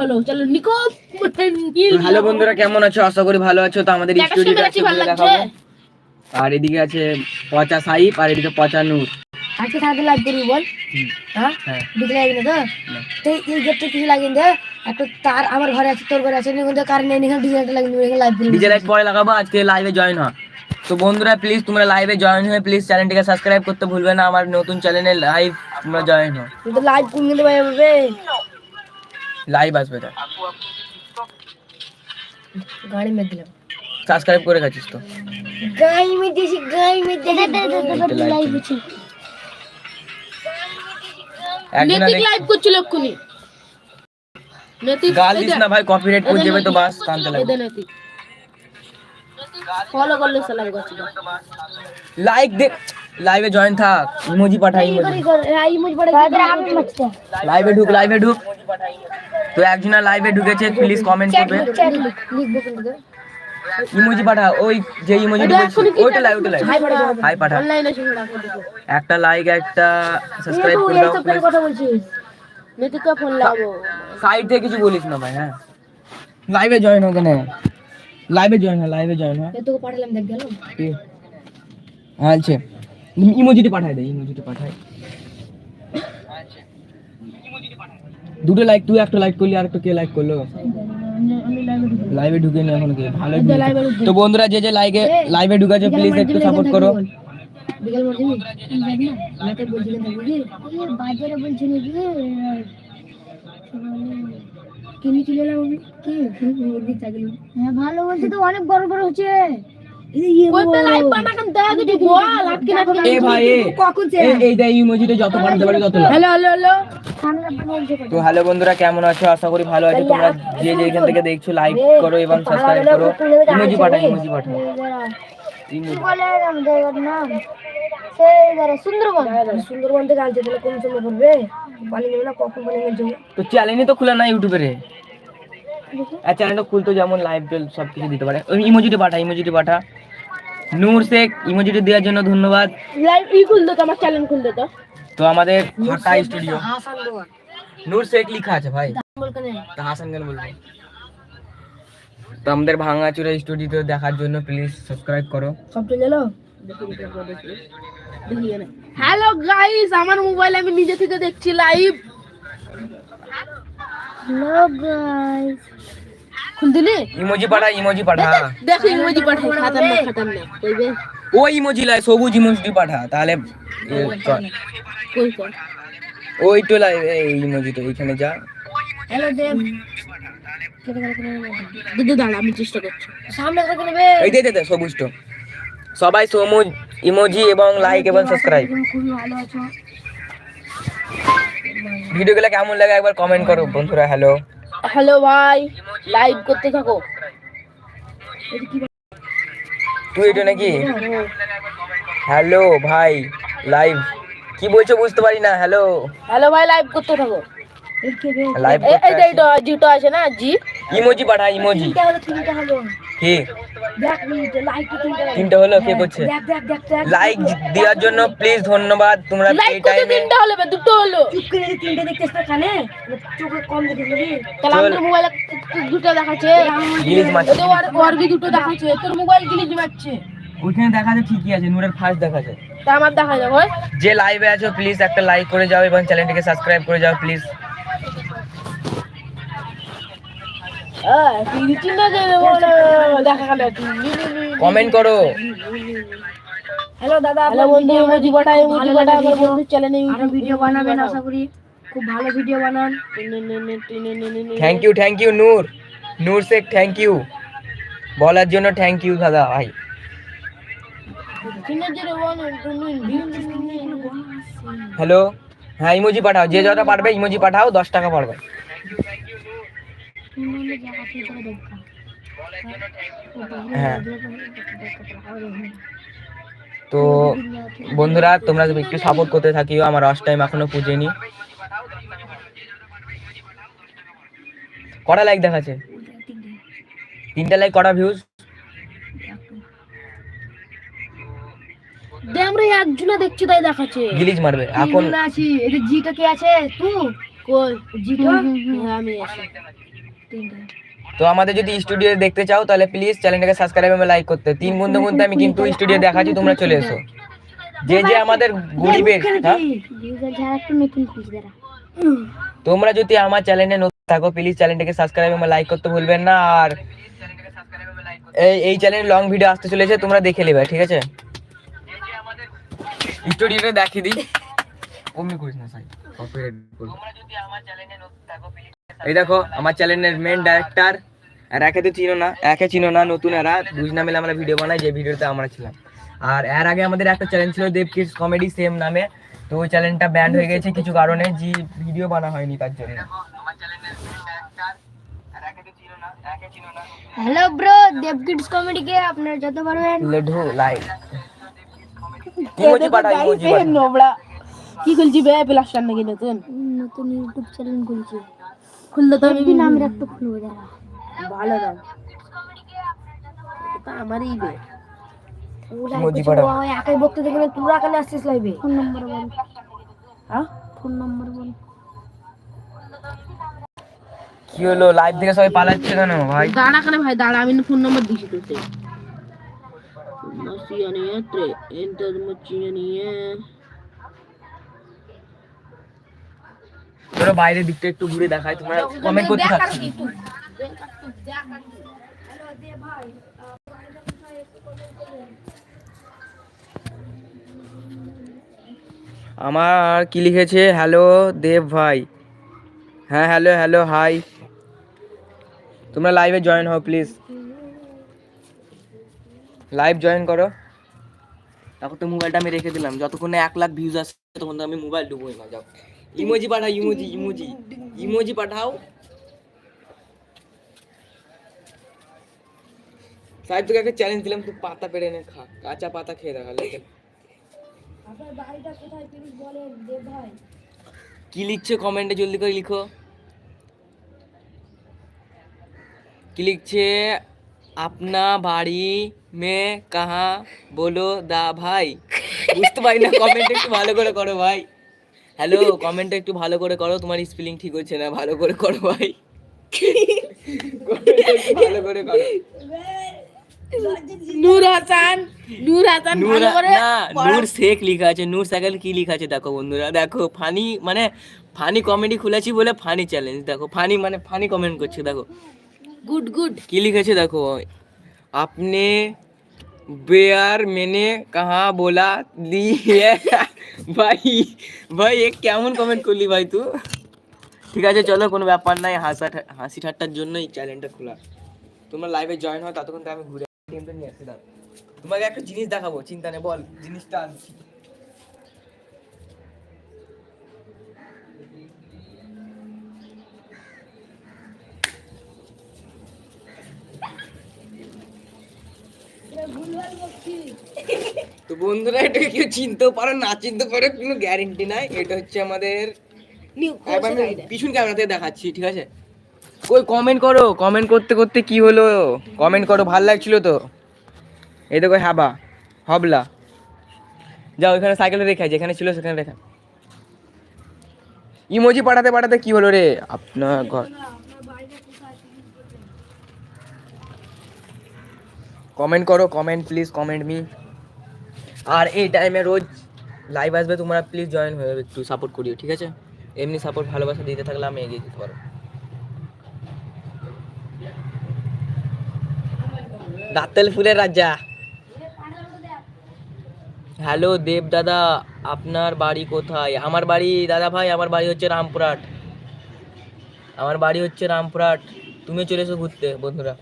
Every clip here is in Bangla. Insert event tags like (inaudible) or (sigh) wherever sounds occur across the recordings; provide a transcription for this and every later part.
ভালো। চলো নিকো হ্যালো বন্ধুরা কেমন আছো? আশা করি ভালো আছো। তো আমাদের ভালো দেখাবো। আর এদিকে আছে পচা সাইপ আর এদিকে পচা নূর। আজকে সারাদিন লাইভ করবি বল। হ্যাঁ? হ্যাঁ। বিকেলে না। তো তো এই গেটটা কিছু লাগিয়ে দে একটা তার আমার ঘরে আছে তোর ঘরে আছে নিয়ে কার নিয়ে নিয়ে ডিজাইনটা লাগিয়ে দিবি লাইভ করবি। ডিজে পরে লাগাবো আজকে লাইভে জয়েন হ। তো বন্ধুরা প্লিজ তোমরা লাইভে জয়েন হয়ে প্লিজ চ্যানেলটিকে সাবস্ক্রাইব করতে ভুলবে না। আমার নতুন চ্যানেলে লাইভ তোমরা জয়েন হো। তুই তো লাইভ কমিয়ে দেবে এভাবে লাইভ আসবে তো গাড়ি মেরে দিলাম সাবস্ক্রাইব করে গেছিস তো গাই মে দিয়েছি গাই মে দিয়েছি লাইভ আছে একজন নেতিক লাইভ করছিল এক্ষুনি নেতিক গাল দিস না ভাই কপিরাইট করে যাবে তো বাস কানতে লাগবে এদের নেতিক ফলো করলে সালাম করছিল লাইক দে লাইভে জয়েন থাক ইমোজি পাঠা ইমোজি আই মুঝ পড়ে আমি মচতে লাইভে ঢুক লাইভে ঢুক তো একজনা লাইভে ঢুকেছে প্লিজ কমেন্ট করবে লিখব কিন্তু ইমোজি পাঠা ওই যে ইমোজি ঢুকেছে ওইটা লাইভ ওইটা লাইভ হাই পাঠা অনলাইনে শুনে রাখো দেখো একটা লাইক একটা সাবস্ক্রাইব করে দাও এইসব কেন কথা বলছিস নেতিককে ফোন লাগাবো সাইড থেকে কিছু বলিস না ভাই হ্যাঁ লাইভে জয়েন হোক না লাইভে জয়েন হয় লাইভে জয়েন হয় এ তোকে পাঠালাম দেখ গেল আচ্ছা ইমোজিটি পাঠাই দে ইমোজিটি পাঠাই দুটো লাইক তুই একটা লাইক করলি আর একটা কে লাইক করল? লাইভে ঢুকে নি এখন কে? ভালো তো বন্ধুরা যে যে লাইভে লাইভে ঢুকেছে প্লিজ একটু সাপোর্ট করো। বিকাল বলছিলেন কিনে কিনে কি? হ্যাঁ ভালো বলছে তো অনেক বড় বড় হচ্ছে। লাভ। Hello hello hello. তো হ্যালো বন্ধুরা কেমন আছো? আশা করি ভালো আছো। তোমরা যে যে এখান থেকে দেখছ লাইক করো এবং সাবস্ক্রাইব করো। ইমোজি পাঠাও ইমোজি পাঠাও। ইমোজি। বলে জায়গার নাম? সেই যারা সুন্দরবন। থেকে আনছে তাহলে কোন সময় করবে পালিয়ে না কখন পালিয়ে যাবে? তো চ্যানেলই তো খোলা নাই ইউটিউবে রে। আর চ্যানেলটা খুলতো যেমন লাইভ সব কিছু দিতে পারে। ওই ইমোজিটি পাঠা ইমোজিটি পাঠা। নূর শেখ ইমোজিটি দেওয়ার জন্য ধন্যবাদ। লাইভ ই খুল দে তো আমার চ্যানেল খুল দে তো। তো আমাদের ফাঁকা স্টুডিও। নূর শেখ লেখা আছে ভাই। তো হাসান কেন বলব? তো আমাদের ভাঙাচুরা স্টুডিও দেখার জন্য প্লিজ সাবস্ক্রাইব করো। সব চলে গেলো হ্যালো গাইস আমার মোবাইল আমি নিজে থেকে দেখছি লাইভ হ্যালো গাইস খুল দিলি? ইমোজি পাঠা ইমোজি পাঠা দেখো ইমোজি পাঠাই খাতারনাক খাতারনাক কইবে? ওই ইমোজি লাই সবুজ ইমোজি পাঠা তাহলে কই কর? ওই তো লাই এই ইমোজি তো এখানে যা। হ্যালো দেব। দিদি দাঁড়া আমি চেষ্টা করছি। সামনে থেকে নেবে এই দে দে দে সবুজ তো। সবাই সবুজ ইমোজি এবং লাইক এবং সাবস্ক্রাইব খুবই ভালো আছো। ভিডিওগুলো কেমন লাগে একবার কমেন্ট করো বন্ধুরা হ্যালো হ্যালো ভাই। লাইভ করতে থাকো। তুই এটা নাকি? হ্যালো ভাই লাইভ কি বলছো বুঝতে পারি না হ্যালো হ্যালো ভাই লাইভ করতে থাকো। লাইভ এইটা এইটা জিটা আছে না জি? ইমোজি পাঠা ইমোজি কি? লাইক তিনটা হলো। কে করছে? দেখ দেখ লাইক দেওয়ার জন্য প্লিজ ধন্যবাদ তোমরা এই টাইমে তিনটা হলো দুটো হলো। চুপ করে তিনটে দেখতেছ না কানে? চোখে কম দেখে তাহলে মোবাইলে দুটো দেখাচ্ছে। গিলিজ ওদের ওর ওর বি দুটো দেখাচ্ছে। তোর মোবাইল গিলিজ মারছে। ওইখানে দেখা যায় ঠিকই আছে নূরের ফার্স্ট দেখা যায়। তা আমার দেখা যাবে যে লাইভে আছো প্লিজ একটা লাইক করে যাও এবং চ্যানেলটিকে সাবস্ক্রাইব করে যাও প্লিজ হ্যাঁ চিন্তা করে দেখা গেল কমেন্ট করো। হ্যালো দাদা হ্যালো বন্ধু ইমোজি ইমোজি আমার বন্ধু চ্যানেলে আরও ভিডিও বানাবেন আশা করি। খুব ভালো ভিডিও বানান। Thank you thank you Noor Noor Sheikh thank you বলার জন্য থ্যাংক ইউ দাদা ভাই। হ্যালো হ্যাঁ ইমোজি পাঠাও। যে যটা পারবে ইমোজি পাঠাও দশ টাকা পারবে হ্যাঁ। তো বন্ধুরা তোমরা একটু সাপোর্ট করতে থাকিও আমার অস টাইম এখনও পুজেনি কটা লাইক দেখাচ্ছে? তিনটা লাইক কটা ভিউজ আমরা একজনা দেখছি তাই দেখাচ্ছে। গিলিজ মারবে। এখন আছি। যে জিটা কে আছে? তুই কই? জিতো হ্যাঁ, আমি তিনটে তো আমাদের যদি স্টুডিও দেখতে চাও তাহলে প্লিজ চ্যানেলটাকে সাবস্ক্রাইব এবং লাইক করতে। তিন বন্ধু মধ্যে আমি কিন্তু স্টুডিও দেখাচ্ছি তোমরা চলে এসো। যে যে আমাদের গরিবের হ্যাঁ? নতুন তোমরা যদি আমার চ্যানেলে নতুন থাকো প্লিজ চ্যানেলটাকে সাবস্ক্রাইব এবং লাইক করতে ভুলবেন না। আর এই এই চ্যানেলে লং ভিডিও আসতে চলেছে তোমরা দেখে নেবে ঠিক আছে? স্টুডিওটা দেখিয়ে দিই। অমনি করিস না সাই। কপিরাইট বলব এই দেখো আমার চ্যানেলের মেন ডাইরেক্টর আর একে তো চিনো না একে চিনো না নতুন এরা দুই না মিলে আমরা ভিডিও বানাই যে ভিডিওতে আমরা ছিলাম। আর এর আগে আমাদের একটা চ্যানেল ছিল দেব কিডস কমেডি সেম নামে। তো ওই চ্যানেলটা ব্যান্ড হয়ে গেছে কিছু কারণে যে ভিডিও বানা হয়নি তার জন্য। Hello bro Dev kids comedy কে আপনারা যত পারবেন। লেডু লাইক ইমোজি পাঠাও ইমোজি পাঠাও। নোবড়া। কি খুলছি বে? প্লাস সামনে গিয়ে নতুন? নতুন ইউটিউব চ্যানেল খুলছি। খুললে তো আমি একদিন আমরা একটু খুলবো দাঁড়া ভালো নাম। তা আমারই বে। একাই বকতে দেখবে তোরা এখানে আসছিস লাইভে ফোন নম্বর বল। হ্যাঁ? ফোন নম্বর বল। কি হলো? লাইভ থেকে সবাই পালাচ্ছে কেন ভাই? দাঁড়া কেন ভাই দাঁড়া আমি ফোন নাম্বার দিছি তোতে মাসিয়া নিয়ে ত্রে এন্টার মচিয়া নিয়ে তোরা বাইরের দিকটা একটু ঘুরে দেখায় তোমরা কমেন্ট করতে থাকছো আমার কি লিখেছে? হ্যালো দেব ভাই। হ্যাঁ হ্যালো হ্যালো হাই। তোমরা লাইভে জয়েন হও প্লিজ লাইভ জয়েন করো। তারপর তো মোবাইলটা আমি রেখে দিলাম। যতক্ষণে এক লাখ ভিউজ আসছে ততক্ষণ তো আমি মোবাইল ডুবোই না যাও। ইমোজি পাঠাও ইমোজি ইমোজি ইমোজি পাঠাও। সাহেব তোকে একটা চ্যালেঞ্জ দিলাম তুই পাতা পেড়ে এনে খা কাঁচা পাতা খেয়ে দেখা লেগে আপনার বাড়িটা কোথায় প্লিজ বলেন দেব ভাই। কি লিখছো কমেন্টে জলদি করে লিখো। কি লিখছে? আপনা বাড়ি মে কাহা বলো দা ভাই? বুঝতে পারি না কমেন্ট একটু ভালো করে করো ভাই। হ্যালো কমেন্টটা একটু ভালো করে করো তোমার স্পেলিং ঠিক হচ্ছে না ভালো করে করো ভাই। ভালো করে করো। হাসান হাসান শেখ আছে দেখো বন্ধুরা দেখো ফানি মানে ফানি কমেডি খুলেছি বলে ফানি চ্যালেঞ্জ দেখো ফানি মানে ফানি কমেন্ট করছে দেখো। গুড গুড লিখেছে দেখো? আপনি বেয়ার মেনে কাহা বলা দিয়ে ভাই ভাই, এ কেমন কমেন্ট করলি ভাই তুই? ঠিক আছে, চলো, কোনো ব্যাপার নাই, হাসা হাসি ঠাট্টার জন্য এই চ্যানেলটা খোলা। তোমরা লাইভে জয়েন হও ততক্ষণ আমি ঘুরে টিমটা নিয়ে আসছি দাঁড়াও। তোমাকে একটা জিনিস দেখাবো, চিন্তা নেই, বল, জিনিসটা আনছি। তো বন্ধুরা এটা কেউ চিনতেও পারো না চিনতে পারো কোনো গ্যারেন্টি নাই। এটা হচ্ছে আমাদের নিউ একবার আমি পিছন ক্যামেরাতে দেখাচ্ছি ঠিক আছে? কই কমেন্ট করো কমেন্ট করতে করতে কি হলো? কমেন্ট করো ভালো লাগছিল তো? এই দেখো হাবা হবলা। যাও ওইখানে সাইকেলে রেখে যেখানে ছিল সেখানে রেখা ইমোজি পাঠাতে পাঠাতে কি হলো রে? আপনার ঘর কমেন্ট করো কমেন্ট প্লিজ কমেন্ট মি আর এই টাইমে রোজ লাইভ আসবে তোমরা প্লিজ জয়েন হয়ে একটু সাপোর্ট করিও, ঠিক আছে? এমনি সাপোর্ট ভালোবাসা দিতে থাকলে আমি এগিয়ে যেতে পারব। দাঁতেল ফুলের রাজা। হ্যালো দেব দাদা, আপনার বাড়ি কোথায়? আমার বাড়ি, দাদা ভাই, আমার বাড়ি হচ্ছে রামপুরহাট। আমার বাড়ি হচ্ছে রামপুরহাট। তুমি চলে এসো ঘুরতে, বন্ধুরা।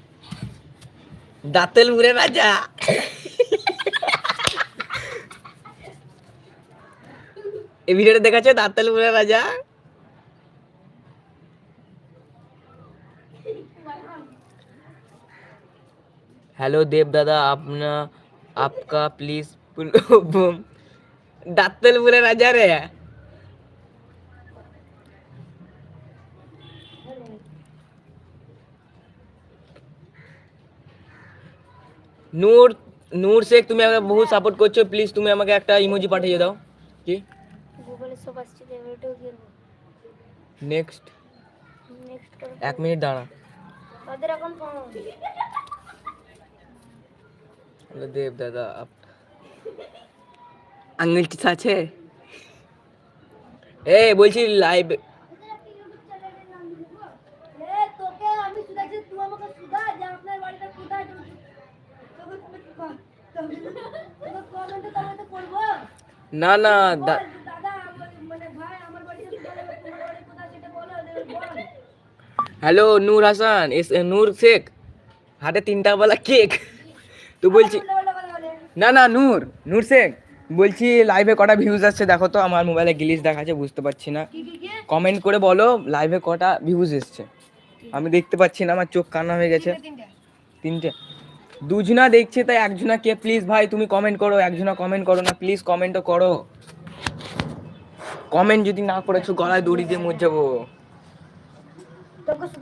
দাঁতেল ফুলের রাজা। এই ভিডিওটা দেখাচ্ছে দাঁতাল ফুলের রাজা हेलो देव दादा अपना आपका प्लीज दातल बोले राजा रे নূর নূর শেখ তুমি আমাকে বহুত সাপোর্ট করছো প্লিজ তুমি আমাকে একটা ইমোজি পাঠিয়ে দাও কি সব আসছে দেব এটাও নেক্সট নেক্সট করো। এক মিনিট দাঁড়া। তাদের এখন ফোন দেব দাদা আপ আঙ্গুল চিস আছে? এ বলছি লাইভ তোকে আমি শুধাচ্ছি তুই আমাকে শুধা যে আপনার বাড়িটা কোথায় তুমি তোকে কমেন্টে তোমাকে করব না না দা- দাদা আমার- মানে ভাই আমার বাড়িটা কোথায় তোমার বাড়ি কোথায় সেটা বলো বল হ্যালো নূর হাসান এস নূর শেখ। হাতে তিনটা বেলা কেক। তো বলছি না না নূর নূর শেখ। বলছি লাইভে কটা ভিউজ আসছে? দেখো তো আমার মোবাইলে গ্লিচ দেখাচ্ছে বুঝতে পারছি না। কমেন্ট করে বলো লাইভে কটা ভিউজ এসছে? আমি দেখতে পাচ্ছি না আমার চোখ কান্না হয়ে গেছে। তিনটে দুজনা দেখছে তাই একজনা কে? প্লিজ ভাই তুমি কমেন্ট করো একজনা কমেন্ট করো না প্লিজ কমেন্টও করো। কমেন্ট যদি না করেছ গলায় দড়ি দিয়ে মর যাব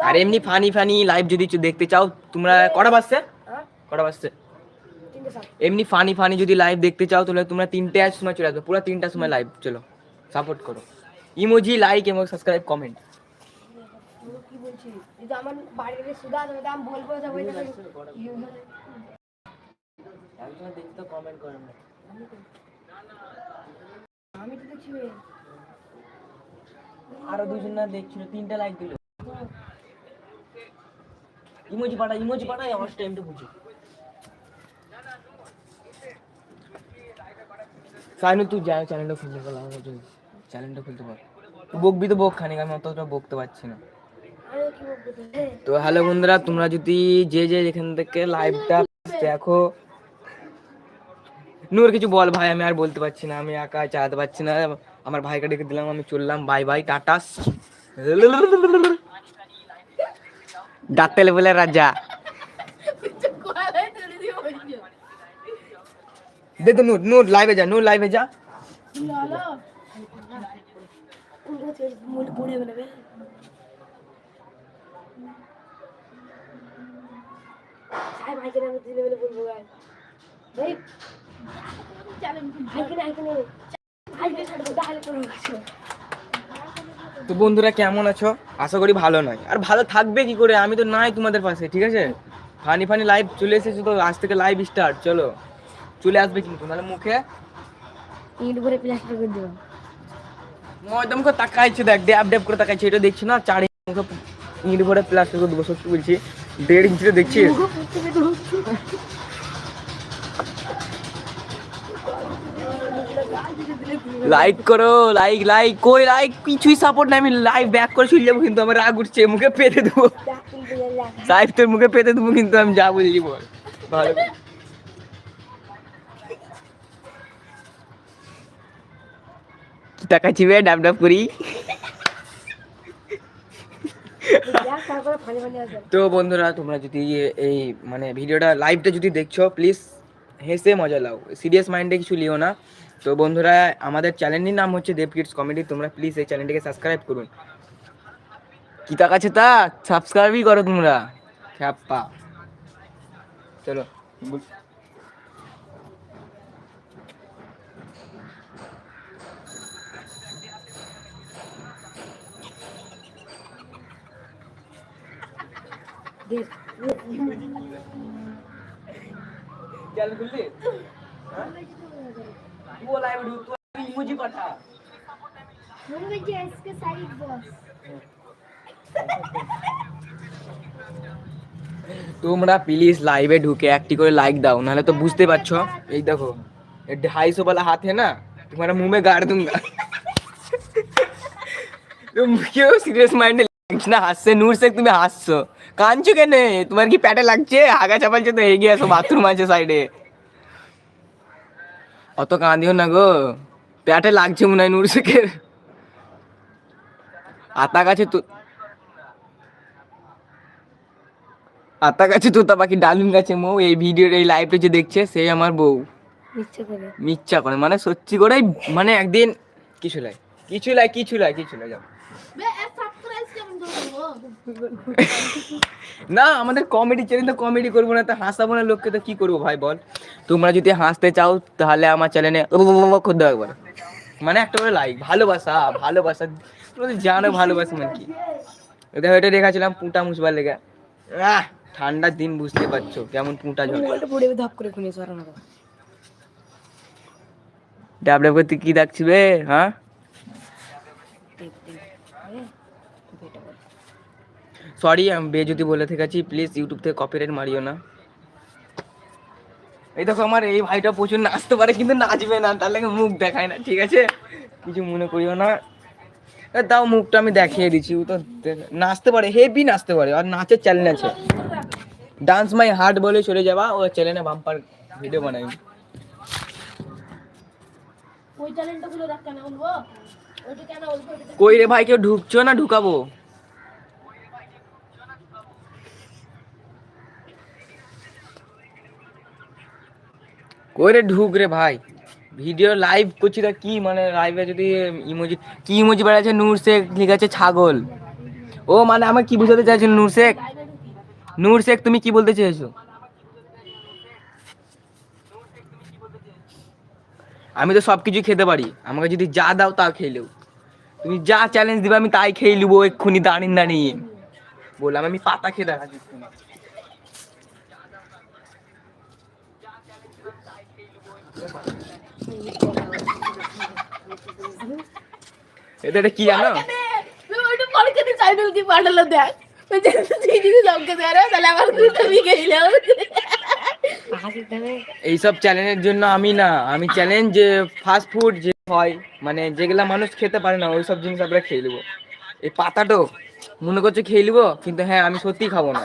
আর এমনি ফানি ফানি লাইভ যদি দেখতে চাও তোমরা কটা বাজছে? হ্যাঁ। কটা বাজছে? এমনি ফানি ফানি যদি লাইভ দেখতে চাও তাহলে তোমরা তিনটে আজ সময় চলে আসবে। পুরো তিনটার সময় লাইভ চলো। সাপোর্ট করো। ইমোজি লাইক এবং সাবস্ক্রাইব কমেন্ট আরও দুজন না দেখছিল তিনটা লাইক দিল। ইমোজি পাঠা ইমোজি পাঠাই আমার টাইমটা বুঝো। সাইনু তুই যা চ্যানেলটা খুলতে পারলাম আমার জন্য। চ্যানেলটা খুলতে পার। তুই বকবি তো বক খানিক আমি অতটা বকতে পারছি না। তো? হ্যালো বন্ধুরা তোমরা যদি যে যে এখান থেকে লাইভটা দেখো। নূর কিছু বল ভাই আমি আর বলতে পারছি না আমি একা চালাতে পারছি না। আমার ভাইকে ডেকে দিলাম আমি চললাম বাই বাই টাটাস ডাকতে বলে রাজা। দে তো নূর নূর লাইভে যা নূর লাইভে যা। ভাই ভাইকে না ভাইকে না ভাইকে ছাড় দাও তাহলে কোনো কিছু তো বন্ধুরা কেমন আছো? আশা করি ভালো নয়। আর ভালো থাকবে কি করে? আমি তো নাই তোমাদের পাশে ঠিক আছে? ফানি ফানি লাইভ চলে এসেছ তো আজ থেকে লাইভ স্টার্ট চলো। চলে আসবে কিন্তু নাহলে মুখে ইট ভরে প্লাস্টার করে দিও একদম করে তাকাইছে দেখ ড্যাব ড্যাব করে তাকাইছে এটা দেখছি না চার মুখে ইট ভরে প্লাস্টিক করে দেবো সত্যি বলছি। দেড় ইঞ্চিতে দেখছি। লাইক করো লাইক লাইক কই লাইক কিছুই সাপোর্ট নাই, আমি লাইভ ব্যাক করে চলে যাব কিন্তু আমার রাগ উঠছে, মুখে পেতে দেবো। লাইভ তোর মুখে পেতে দেবো কিন্তু আমি যা বলছি বল। ভালো করে। কি তাকাচ্ছি বে ডাব ডাব করি তো বন্ধুরা, তোমরা যদি এই মানে ভিডিওটা লাইভটা যদি দেখছ প্লিজ হেসে মজা লাও। সিরিয়াস মাইন্ডে কিছু লিও না। তো বন্ধুরা আমাদের চ্যানেলটির নাম হচ্ছে দেব কিডস কমেডি। তোমরা প্লিজ এই চ্যানেলটিকে সাবস্ক্রাইব করুন। কি তাকাচ্ছে তা? সাবস্ক্রাইবই করো তোমরা। খ্যাপা চলো। বল- দেখ চ্যানেল খুললি হ্যাঁ? तू वो लाइव ढूंढ तू इमोजी पठा हम बच्चे इसके साइड बॉस তোমরা প্লিজ লাইভে ঢুকে একটি করে লাইক দাও নাহলে তো বুঝতে পারছো এই দেখো ये ढाई सौ वाला हाथ है ना तुम्हारा मुंह में गाड़ दूंगा तुम क्यों সিরিয়াস মাইন্ডে লাগছ না হাসছে নূর শেখ তুমি হাসছো কাঁদছো কেন তোমার কি প্যাটে লাগছে আগা চাপালছে তো এগিয়ে আসো বাথরুম আছে সাইডে অত কাঁদিও না গো। প্যাটে লাগছে মনে হয় নূর শেখের। আতা গাছে তো আতা গাছে তোতা পাখি ডালিম গাছে মৌ এই ভিডিওর এই লাইভটা যে দেখছে সেই আমার বউ। মিচ্ছা করে। মিথ্যা করে মানে সত্যি করে মানে একদিন কিছু লাই কিছু লাই কিছু লাই কিছু লাই যাও বে সাবস্ক্রাইব কেমন করব না আমাদের কমেডি চ্যানেল তো কমেডি করব না তো হাসাবো না লোককে তো কি করব ভাই বল? তোমরা যদি হাসতে চাও তাহলে আমার চ্যানেলে খুদ একবার। মানে একটা করে লাইক ভালোবাসা ভালোবাসা। তোমরা তো জানো ভালোবাসি মানে কি। দেখো এটা রেখেছিলাম পুঁটা মুছবার লেগে। আহ ঠান্ডার দিন বুঝতে পারছ কেমন পুঁটা ঝরে পড়ে ধাপ করে খুনে সরা না ডাব ডাব করতে কি দেখছি বে হ্যাঁ? সরি আমি বে যদি বলে থেকেছি প্লিজ ইউটিউব থেকে কপিরাইট মারিও না। এই দেখো আমার এই ভাইটা প্রচুর নাচতে পারে কিন্তু নাচবে না তার লাগে মুখ দেখায় না ঠিক আছে? কিছু মনে করিও না। দাও মুখটা আমি দেখিয়ে দিচ্ছি ও তো নাচতে পারে হেভি নাচতে পারে আর নাচের চ্যালেঞ্জ আছে। ডান্স মাই হার্ট বলে চলে যাবা ও চ্যানেলে বাম্পার ভিডিও বানাই। ওই চ্যানেলটা গুলো দেখ কেন বলব? ওইটা কেন বলব? কই রে ভাই কেউ ঢুকছো না ঢুকাবো? কই রে ঢুক রে ভাই। ভিডিও লাইভ করছি তা কি মানে লাইভে যদি ইমোজি কি ইমোজি বেড়াচ্ছে নূর শেখ? লিখেছে ছাগল। ও মানে আমার কি বুঝাতে চাইছো নূর শেখ? নূর শেখ, তুমি কি বলতে চেয়েছো? আমি তো সব কিছু খেতে পারি। আমাকে যদি যা দাও তা খেলেও তুমি যা চ্যালেঞ্জ দিবে আমি তাই খেয়ে নিবো এক্ষুনি দাঁড়িয়ে দাঁড়িয়ে বললাম আমি পাতা খেয়ে দেখাচ্ছি এটা এটা কি জানো? ওইটা পাঠালো দেখ। এইসব চ্যালেঞ্জের জন্য আমি না আমি চ্যালেঞ্জ যে ফাস্ট ফুড যে হয় মানে যেগুলা মানুষ খেতে পারে না ওই সব জিনিস আমরা খেয়ে নেব। এই পাতাটো মনে করছে খেয়ে নেব কিন্তু হ্যাঁ আমি সত্যি খাব না।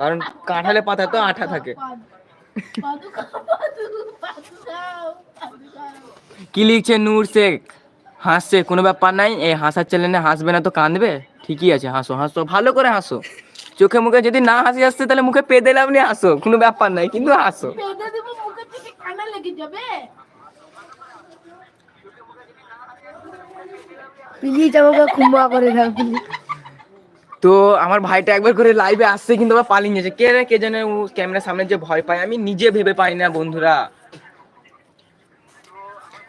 কারণ কাঁঠালে পাতা তো আঠা থাকে। কি লিখছে নূর শেখ? হাসছে কোনো ব্যাপার নাই। এই হাসার চ্যালেঞ্জে হাসবে না তো কাঁদবে? ঠিকই আছে হাসো হাসো ভালো করে হাসো। চোখে মুখে যদি না হাসি আসছে তাহলে মুখে পেদে লাভনি হাসো। কোনো ব্যাপার নাই কিন্তু হাসো। লেগে যাবে? প্লিজ আমাকে ক্ষমা করে দাও। তো আমার ভাইটা একবার করে লাইভে আসছে কিন্তু আবার পালিয়ে গেছে। কে রে কে জানে ও ক্যামেরার সামনে যে ভয় পায় আমি নিজে ভেবে পাই না বন্ধুরা।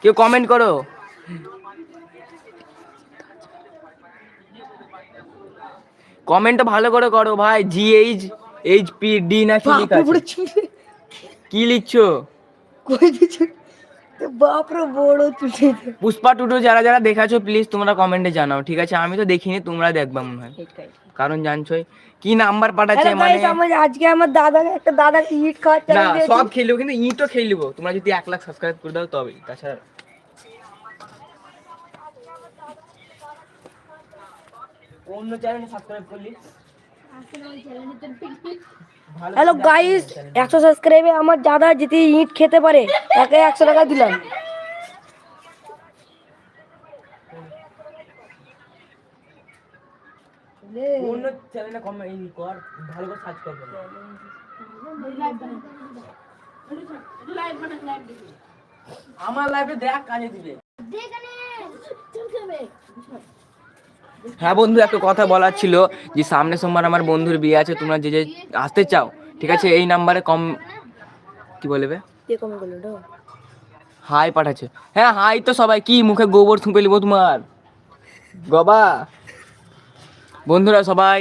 কেউ কমেন্ট করো। কমেন্ট ভালো করে করো ভাই G H H P D না কি লেখা বাপরে আছে? পুরো চুলে কি লিখছো? কই দিছো বাপরে বড় চুলে পুষ্পা টুটু যারা যারা দেখাছো প্লিজ তোমরা কমেন্টে জানাও ঠিক আছে? আমি তো দেখিনি তোমরা দেখবা মনে হয়। কারণ জানছোই কি নাম্বার পাঠাচ্ছে মানে আমার আজকে আমার দাদা একটা দাদা ইট খাওয়ার না সব খেলব কিন্তু ইটও খেলব তোমরা যদি এক লাখ সাবস্ক্রাইব করে দাও তবেই। তাছাড়া অন্য চ্যানেলে সাবস্ক্রাইব করলি? ভালো হ্যালো গাইস একশো সাবস্ক্রাইবে আমার দাদা যদি ইট খেতে পারে তাকে একশো টাকা দিলাম। অন্য চ্যানেলে কমেন্ট কর ভালো করে সার্চ কর লাইভ বানা লাইভ দেখি আমার লাইফে দেখ কাজে দিবে। যাবে হ্যাঁ বন্ধু একটা কথা বলার ছিল যে সামনে সোমবার আমার বন্ধুর বিয়ে আছে তোমরা যে যে আসতে চাও ঠিক আছে? এই নাম্বারে কম কি বলবে? হাই পাঠাচ্ছে। হ্যাঁ হাই তো সবাই কি মুখে গোবর থুঁপে নিবো তোমার? গবা। বন্ধুরা সবাই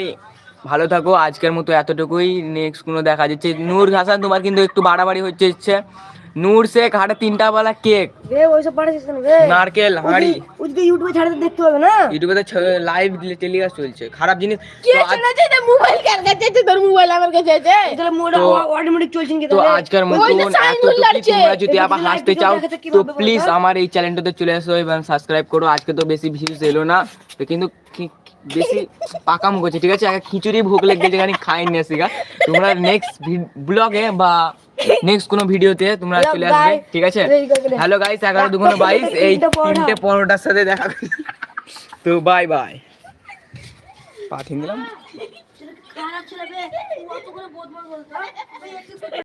ভালো থাকো আজকের মতো এতটুকুই। নেক্সট কোনো দেখা যাচ্ছে। নূর হাসান তোমার কিন্তু একটু বাড়াবাড়ি হচ্ছে ইচ্ছে নূর শেখ হাটে তিনটা বেলা কেক। রে ওইসব পাঠাচ্ছিস কেন রে নারকেল হাঁড়ি। ওদিকে ইউটিউবে ছাড়তে দেখতে হবে না? ইউটিউবে তো লাইভ টেলিকাস্ট চলছে। খারাপ জিনিস কে তো আজ- যে মোবাইল কার কাছে আছে তোর মোবাইল আমার কাছে আছে। তাহলে মোটা অটোমেটিক চলছে কি তো ওই মতন যে সাইন তোমরা যদি আবার হাসতে চাও তো প্লিজ আমার এই চ্যানেলটাতে চলে আসো এবং সাবস্ক্রাইব করো। আজকে তো বেশি ভিউজ এলো না তো কিন্তু বেশি পাকাম করছে। ঠিক আছে? আগে খিচুড়ি ভোগ লেগে যেখানে খাই নিয়ে আসি গা। তোমরা নেক্সট ব্লগে বা নেক্সট কোনো ভিডিওতে তোমরা চলে আসবে ঠিক আছে। হ্যালো গাইস এগারো দুগুণ বাইশ (laughs) এই তিনটে পনেরোটার সাথে দেখা তো বাই বাই পাঠিয়ে দিলাম।